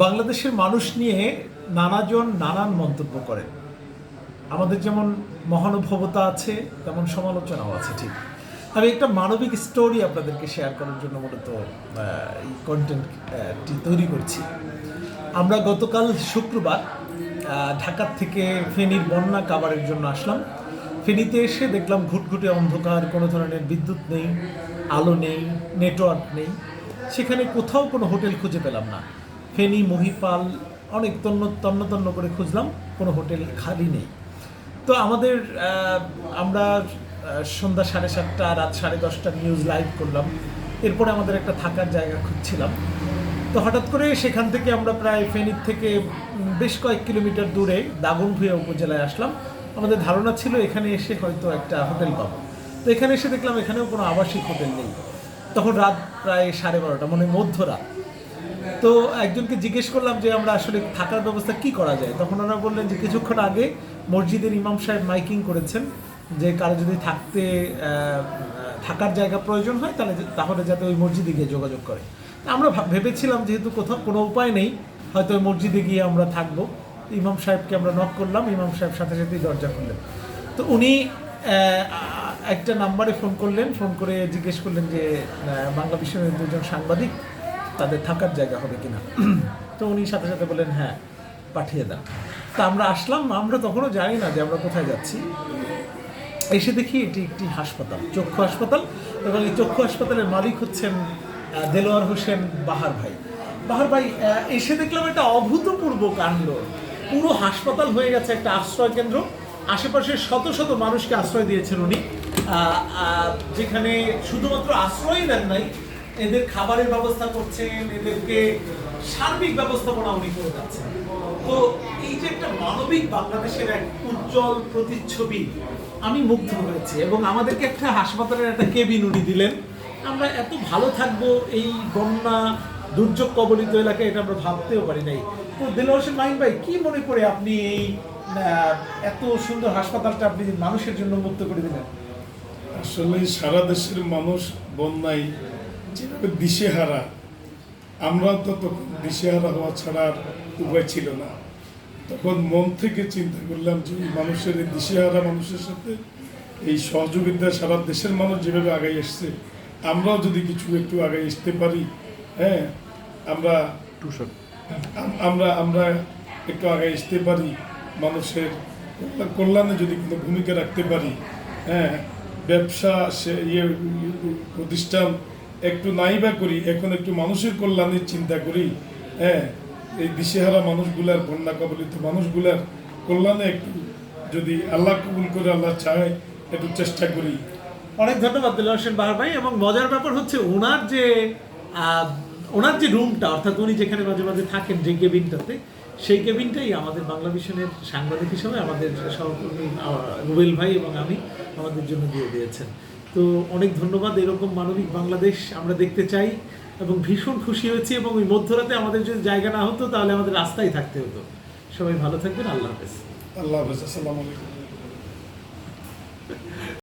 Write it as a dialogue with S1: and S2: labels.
S1: বাংলাদেশের মানুষ নিয়ে নানাজন নানান মন্তব্য করেন। আমাদের যেমন মহানুভবতা আছে, তেমন সমালোচনাও আছে, ঠিক। আমি একটা মানবিক স্টোরি আপনাদেরকে শেয়ার করার জন্য মূলত এই কন্টেন্টটি তৈরি করছি। আমরা গতকাল শুক্রবার ঢাকার থেকে ফেনীর বন্যা কাভারের জন্য আসলাম। ফেনীতে এসে দেখলাম ঘুটঘুটে অন্ধকার, কোনো ধরনের বিদ্যুৎ নেই, আলো নেই নেটওয়ার্ক নেই। সেখানে কোথাও কোনো হোটেল খুঁজে পেলাম না। ফেনী, মহিপাল, অনেক তন্ন তন্ন তন্ন করে খুঁজলাম, কোনো হোটেল খালি নেই। তো আমাদের আমরা সন্ধ্যা সাড়ে সাতটা, রাত সাড়ে দশটা নিউজ লাইভ করলাম। এরপরে আমাদের একটা থাকার জায়গা খুঁজছিলাম। তো হঠাৎ করে সেখান থেকে আমরা প্রায় ফেনীর থেকে বেশ কয়েক কিলোমিটার দূরে দাগনভূঞা উপজেলায় আসলাম। আমাদের ধারণা ছিল এখানে এসে হয়তো একটা হোটেল পাবো। তো এখানে এসে দেখলাম এখানেও কোনো আবাসিক হোটেল নেই। তখন রাত প্রায় সাড়ে বারোটা মানে মধ্যরাত। তো একজনকে জিজ্ঞেস করলাম যে আমরা আসলে থাকার ব্যবস্থা কি করা যায়? তখন ওনারা বললেন যে কিছুক্ষণ আগে মসজিদের ইমাম সাহেব মাইকিং করেছেন যে কারও যদি থাকতে থাকার জায়গা প্রয়োজন হয় তাহলে তাহলে যাতে ওই মসজিদে গিয়ে যোগাযোগ করে। আমরা ভাব- ভেবেছিলাম যেহেতু কোথাও কোনো উপায় নেই, হয়তো ওই মসজিদে গিয়ে আমরা থাকব। ইমাম সাহেবকে আমরা নক করলাম, ইমাম সাহেব সাথে সাথেই দরজা খুললেন। তো উনি একটা নাম্বারে ফোন করলেন ফোন করে জিজ্ঞেস করলেন যে বাংলা বিশ্বের দুজন সাংবাদিক তাদের থাকার জায়গা হবে কিনা। তো উনি সাথে সাথে বলেন হ্যাঁ পাঠিয়ে দেন। তা আমরা আসলাম, আমরা তখনও জানি না যে আমরা কোথায় যাচ্ছি। এসে দেখি এটি একটি হাসপাতাল, চক্ষু হাসপাতাল এবং এই চক্ষু হাসপাতালের মালিক হচ্ছেন দেলোয়ার হোসেন বাহার ভাই। বাহার ভাই এসে দেখলাম একটা অভূতপূর্ব কাণ্ড। পুরো হাসপাতাল হয়ে গেছে একটা আশ্রয় কেন্দ্র। আশেপাশের শত শত মানুষকে আশ্রয় দিয়েছেন উনি। যেখানে শুধুমাত্র আশ্রয়ই দেন নাই এদের খাবারের ব্যবস্থা করছেন, এদেরকে সার্বিক ব্যবস্থাপনা উনি করে যাচ্ছেন। তো এই যে একটা মানবিক বাংলাদেশের এক উজ্জ্বল প্রতিচ্ছবি, আমি মুগ্ধ হয়েছি এবং আমাদেরকে একটা হাসপাতালের একটা কেবিন উনি দিলেন। আমরা এত ভালো থাকব এই বন্যা দুর্যোগ কবলিত এলাকায়, এটা আমরা ভাবতেও পারি নাই। তো দিলওয়ার হোসেন, মাহিন ভাই, কি মনে করে আপনি এই এত সুন্দর হাসপাতালটা আপনি মানুষের জন্য মুক্ত করে দিলেন?
S2: আসলে সারা দেশের মানুষ বন্যায় যেভাবে দিশেহারা আমরা তো তখন দিশেহারা হওয়া ছাড়া আর উপায় ছিল না। তখন মন থেকে চিন্তা করলাম যে এই মানুষের এই দিশেহারা মানুষের সাথে এই সহযোগিতা সারা দেশের মানুষ যেভাবে আগাই এসছে আমরাও যদি কিছু একটু আগে আসতে পারি হ্যাঁ আমরা আম- আমরা আমরা একটু আগে আসতে পারি মানুষের কল্যাণে যদি কোনো ভূমিকা রাখতে পারি হ্যাঁ ব্যবসা সে ইয়ে প্রতিষ্ঠান একটু নাই বা করি, এখন একটু মানুষের কল্যাণের চিন্তা করি। হ্যাঁ এই দিশেহারা মানুষগুলার বন্যা কবলিত মানুষগুলার কল্যাণে একটু যদি আল্লাহ কবুল করে, আল্লাহ চায়, একটু চেষ্টা করি।
S1: অনেক ধন্যবাদ দিল হোসেন বাহার ভাই। এবং মজার ব্যাপার হচ্ছে, ওনার যে ওনার যে রুমটা, অর্থাৎ উনি যেখানে মাঝে মাঝে থাকেন যে কেবিনটাতে, সেই কেবিনটাই আমাদের বাংলা মিশনের সাংবাদিক হিসাবে আমাদের সহকর্মী রুবেল ভাই এবং আমি আমাদের জন্য দিয়ে দিয়েছেন। তো অনেক ধন্যবাদ, এরকম মানবিক বাংলাদেশ আমরা দেখতে চাই এবং ভীষণ খুশি হয়েছি এবং ওই মধ্যরাতে আমাদের যদি জায়গা না হতো তাহলে আমাদের রাস্তায় থাকতে হতো। সবাই ভালো থাকবেন, আল্লাহ হাফেজ।
S2: আল্লাহ হাফেজ, আসসালামু আলাইকুম।